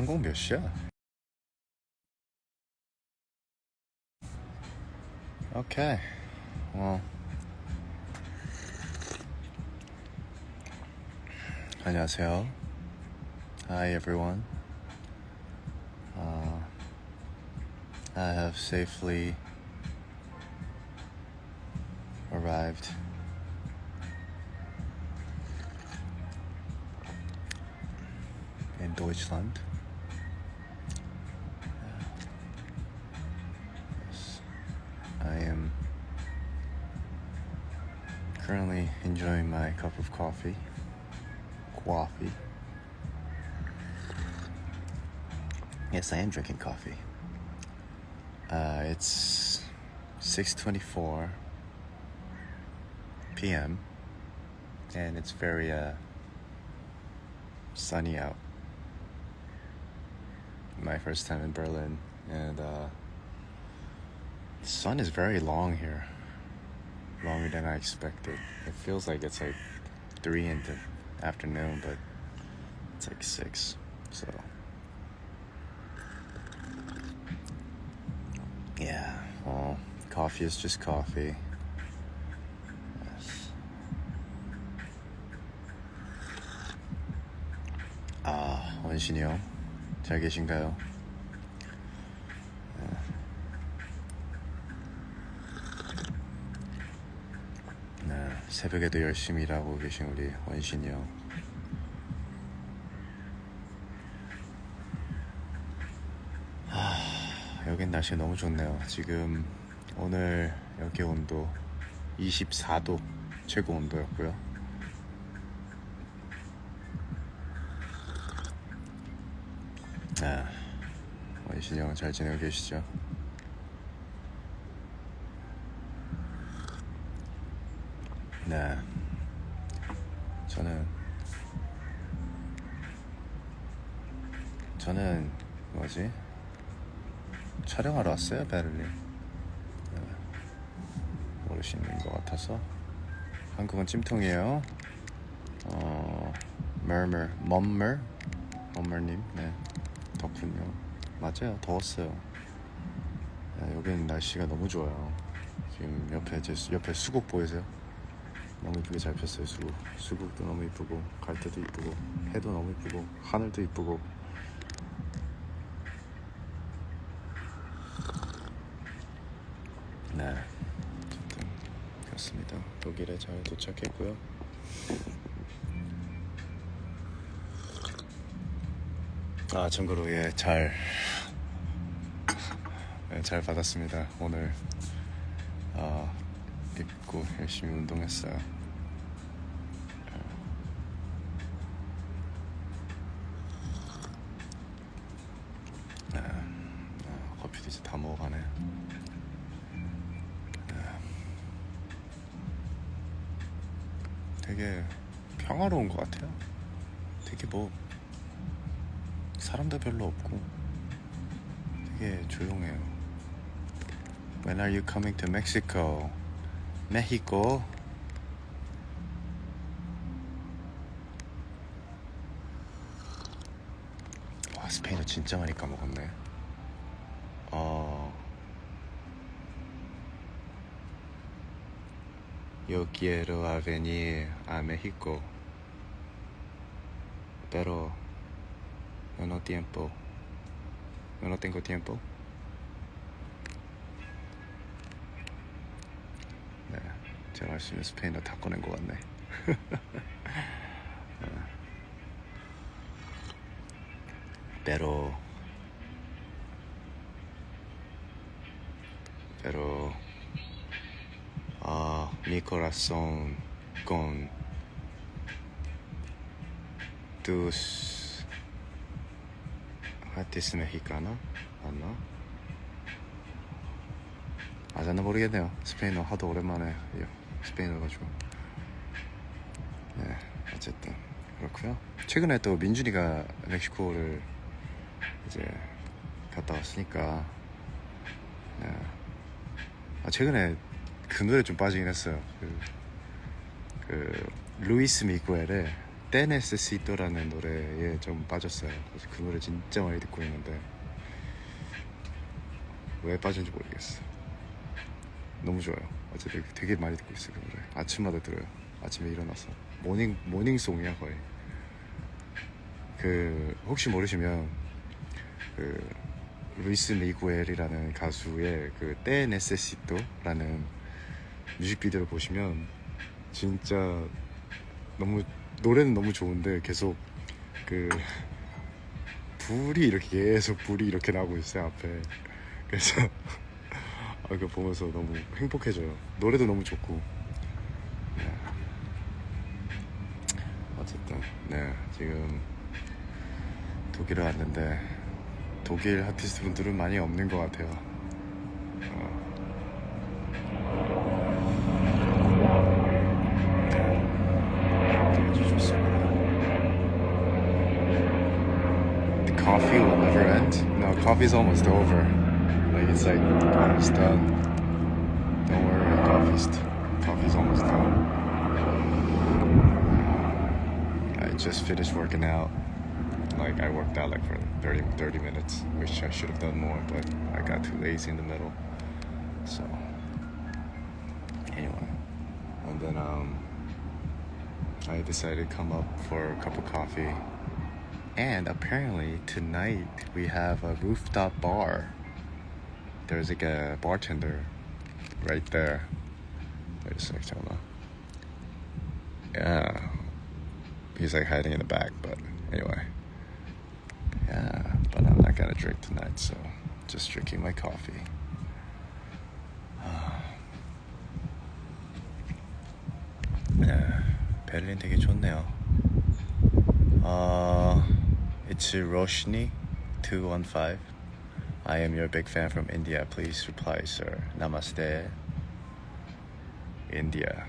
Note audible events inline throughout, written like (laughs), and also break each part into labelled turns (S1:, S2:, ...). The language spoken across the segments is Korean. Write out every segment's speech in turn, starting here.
S1: 한국 몇 시야? Okay. Well. 안녕하세요. Hi everyone. Uh, I have safely arrived in Deutschland. Currently enjoying my cup of coffee. Coffee. Yes, I am drinking coffee. Uh, it's 6:24 p.m. and it's very uh, sunny out. My first time in Berlin, and uh, the sun is very long here, longer than I expected. It feels like it's like three in the afternoon, but it's like six. So yeah, well, coffee is just coffee. Yes. 아, 원신이 형. 잘 계신가요? 새벽에도 열심히 일하고 계신 우리 원신이 형. 아, 여긴 날씨 너무 좋네요. 지금 오늘 여기 온도 24도 최고 온도였고요. 아, 원신이 형 잘 지내고 계시죠? 네. 저는 저는 뭐지? 촬영하러 왔어요 베를린. 네. 모르시는 것 같아서 한국은 찜통이에요. 어, murmur, mummer, mummer님, 네 덕분요. 맞아요, 더웠어요. 네, 여기는 날씨가 너무 좋아요. 지금 옆에 제 수- 옆에 수국 보이세요? 너무 이쁘게 잘 폈어요 수국. 수국도 너무 이쁘고 갈대도 이쁘고 해도 너무 이쁘고 하늘도 이쁘고. 네, 어쨌든 그렇습니다. 독일에 잘 도착했고요. 아 참고로 예잘 네, 잘 받았습니다. 오늘 아, 입고 열심히 운동했어요. 네, 아, 커피도 이제 다 먹어가네. 네. 되게 평화로운 것 같아요. 되게 뭐 사람도 별로 없고 되게 조용해요. When are you coming to Mexico? Mexico. 와 스페인어 진짜 많이 까먹었네. 어. Yo quiero a venir a México, pero yo no tiempo, yo no tengo tiempo. 제가 할 수 있는 스페인어 다 꺼낸 것 같네. 어. pero, ah, mi corazón con tus artistas mexicanos, 맞나? 아, 저는 모르겠네요. 스페인어 하도 오랜만에 예, 스페인어 가지고. 네, 어쨌든 그렇고요. 최근에 또 민준이가 멕시코를 이제 갔다 왔으니까. 네. 아, 최근에 그 노래 좀 빠지긴 했어요. 그, 그 루이스 미구엘의 테네세시토라는 노래에 좀 빠졌어요. 그래서 그 노래 진짜 많이 듣고 있는데 왜 빠졌는지 모르겠어. 너무 좋아요. 어제 되게, 되게 많이 듣고 있어요. 그 노래. 아침마다 들어요. 아침에 일어나서 모닝 모닝송이야 거의. 그 혹시 모르시면 그 루이스 미구엘이라는 가수의 그 테네세시토라는 뮤직비디오를 보시면 진짜 너무 노래는 너무 좋은데 계속 그 (laughs) 불이 이렇게 계속 불이 이렇게 나고 있어요 앞에 그래서 아, 그거 보면서 너무 행복해져요 노래도 너무 좋고 네. 어쨌든 네 지금 독일에 왔는데 독일 아티스트 분들은 많이 없는 것 같아요 어. The coffee will never end. No, coffee's almost over. It's like almost done. Don't worry, coffee's coffee's almost done. I just finished working out. Like I worked out like for 30, 30 minutes, which I should have done more, but I got too lazy in the middle. So anyway, and then um. I decided to come up for a cup of coffee. And apparently tonight we have a rooftop bar There's like a bartender right there. Wait a sec, hold on. Yeah. He's like hiding in the back, but anyway. Yeah, but I'm not gonna drink tonight, so just drinking my coffee. (sighs) 네, 베를린 되게 좋네요. 어, it's Roshni 215. I am your big fan from India. Please reply, sir. Namaste. India.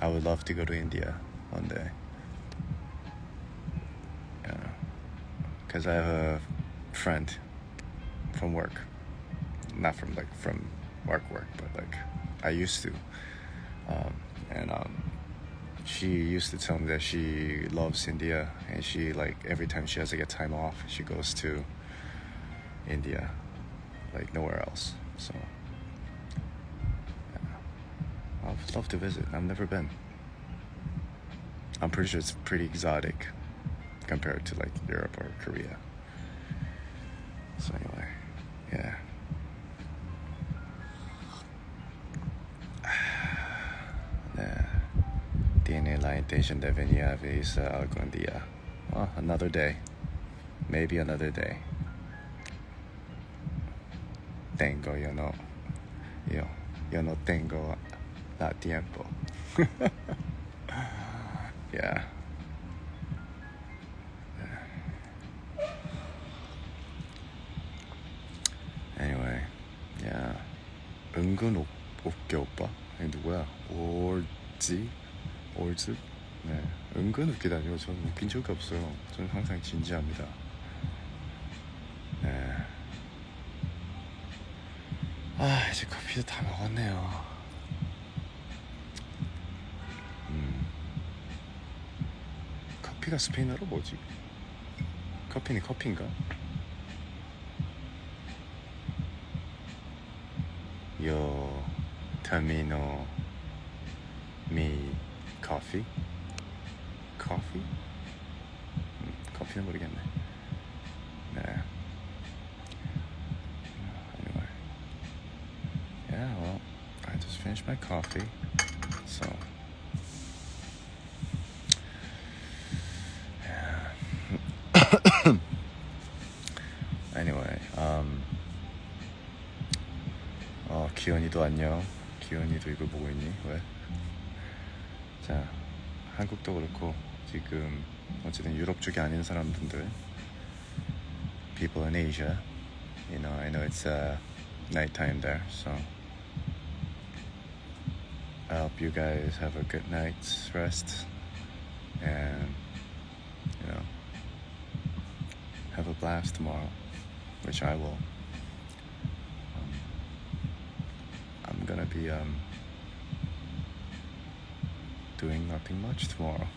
S1: I would love to go to India one day. Yeah. Because I have a friend from work. Not from like from work work, but like I used to. Um, and um, she used to tell me that she loves India, and she like every time she has to get time off, she goes to India, like nowhere else. So yeah. I'd love to visit. I've never been. I'm pretty sure it's pretty exotic compared to like Europe or Korea. Tiene la intención de venir a visitar algún día. Well, another day. Maybe another day. Tengo, yo no. Yo, yo no tengo la tiempo. (laughs) yeah. Anyway, yeah. 은근 옥, 옥계 오빠? 아니 누구야? 올지? 올즈? 네. 은근 웃기다니요. 저는 웃긴 적이 없어요. 저는 항상 진지합니다. 네. 아, 이제 커피도 다 먹었네요. 음. 커피가 스페인어로 뭐지? 커피는 커피인가? Yo termino mi coffee. Coffee? 음, 커피는 모르겠네. 네. Anyway. Yeah, well, I just finished my coffee. So. Yeah. anyway, um. 어, 기현이도 안녕. 기현이도 이걸 보고 있니? 왜? 자, 한국도 그렇고 지금 어쨌든 유럽 쪽이 아닌 사람들, people in Asia, you know, I know it's uh, nighttime there, so I hope you guys have a good night's rest and you know have a blast tomorrow, which I will. I'm gonna be um, doing nothing much tomorrow.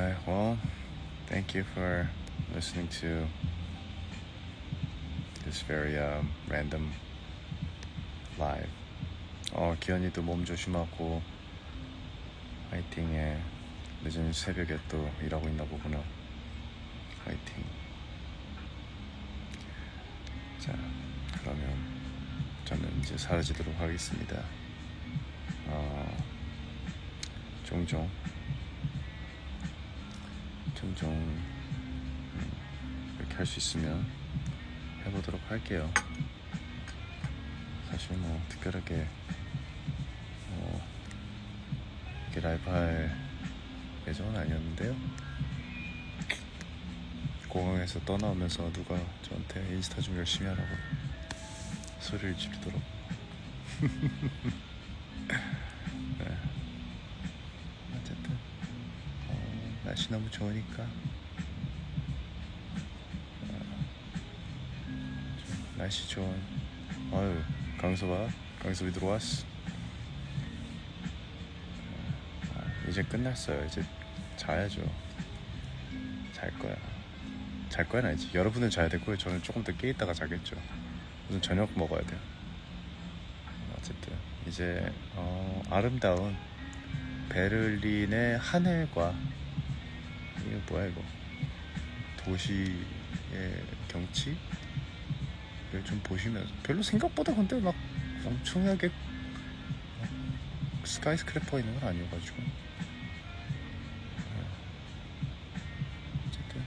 S1: Anyway, well, thank you for listening to this very um, random live. 어, 기현이도 몸 조심하고 화이팅해. 늦은 새벽에 또 일하고 있나 보구나. 화이팅. 자, 그러면 저는 이제 사라지도록 하겠습니다. 어, 종종 종종 음, 이렇게 할 수 있으면 해보도록 할게요. 사실 뭐 특별하게 뭐 이렇게 라이브 할 예정은 아니었는데요. 공항에서 떠나오면서 누가 저한테 인스타 좀 열심히 하라고 소리를 지르도록 (laughs) 너무 좋으니까. 어, 좀 날씨 좋은 아유 강소봐 강소비 들어왔어. 어, 아, 이제 끝났어요. 이제 자야죠. 잘 거야. 잘 거야 아니지. 여러분은 자야 되고요. 저는 조금 더 깨 있다가 자겠죠. 무슨 저녁 먹어야 돼요. 어쨌든 이제 어, 아름다운 베를린의 하늘과 뭐야 이거 도시의 경치를 좀 보시면서 별로 생각보다 근데 막 엄청나게 막 스카이스크래퍼 있는 건 아니어가지고 네. 어쨌든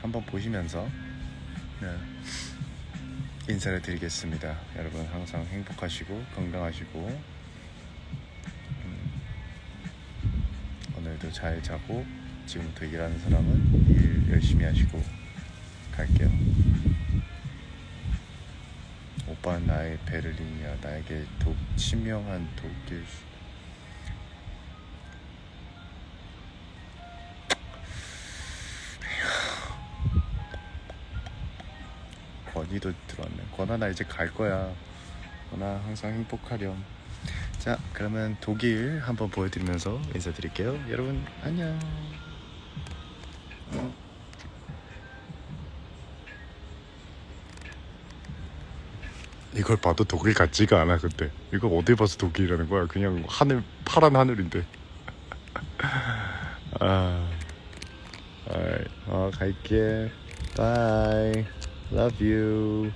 S1: 한번 보시면서 네. 인사를 드리겠습니다. 여러분 항상 행복하시고 건강하시고 음, 오늘도 잘 자고 지금부터 일하는 사람은 일 열심히 하시고 갈게요. 오빠는 나의 베를린이야. 나에게 독, 치명한 독일. 권이도 들어왔네. 권아 나 이제 갈 거야. 권아 항상 행복하렴. 자 그러면 독일 한번 보여드리면서 인사드릴게요. 여러분 안녕. 이걸 봐도 독일 같지가 않아 근데. 이거 어디 봐서 독일이라는 거야? 그냥 하늘 파란 하늘인데. (laughs) 아, 아, 어, 갈게. Bye. Love you